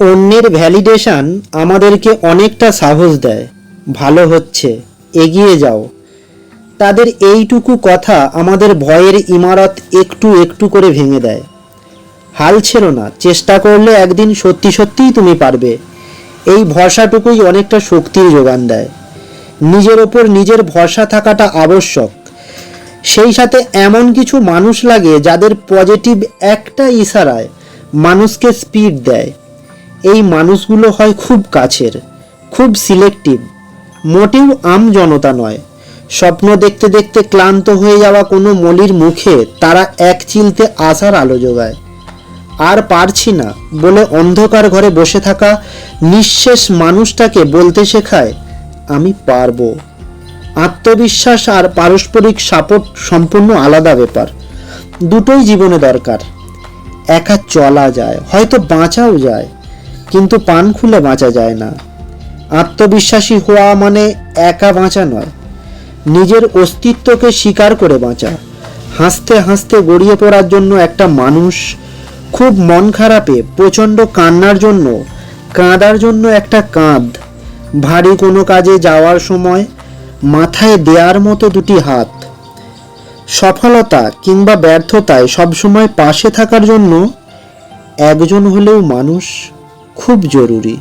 অন্যের ভ্যালিডেশন আমাদেরকে অনেকটা সাহস দেয়। ভালো হচ্ছে, এগিয়ে যাও। তাদের এইটুকু কথা আমাদের ভয়ের ইমারত একটু একটু করে ভেঙে দেয়। হাল ছেড়ো না, চেষ্টা করলে একদিন সত্যি সত্যিই তুমি পারবে। এই ভরসাটুকুই অনেকটা শক্তির যোগান দেয়। নিজের ওপর নিজের ভরসা থাকাটা আবশ্যক। সেই সাথে এমন কিছু মানুষ লাগে যাদের পজিটিভ একটা ইশারায় মানুষকে স্পিড দেয়। এই মানুষগুলো হয় খুব কাছের, খুব সিলেক্টিভ মোটেও আম জনতা নয়। স্বপ্ন দেখতে দেখতে ক্লান্ত হয়ে যাওয়া কোনো মলির মুখে তারা এক চিলতে আসার আলো যোগায় আর পারছি না বলে অন্ধকার ঘরে বসে থাকা নিঃশেষ মানুষটাকে বলতে শেখায়, আমি পারব। আত্মবিশ্বাস আর পারস্পরিক সাপোর্ট সম্পূর্ণ আলাদা ব্যাপার। দুটোই জীবনে দরকার। একা চলা যায়, হয়তো বাঁচাও যায়। কিন্তু পান খুলে বাঁচা যায় না। আত্মবিশ্বাসী হওয়া মানে একা বাঁচা নয়। নিজের অস্তিত্বকে স্বীকার করে বাঁচা। হাসতে হাসতে গড়িয়ে পড়ার জন্য একটা মানুষ খুব মন খারাপে, প্রচণ্ড কান্নার জন্য, কাঁদার জন্য একটা কাঁধ ভারী কোনো কাজে যাওয়ার সময় মাথায় দেয়ার মতো দুটি হাত। সফলতা কিংবা ব্যর্থতায় সবসময় পাশে থাকার জন্য একজন হলেও মানুষ খুব জরুরি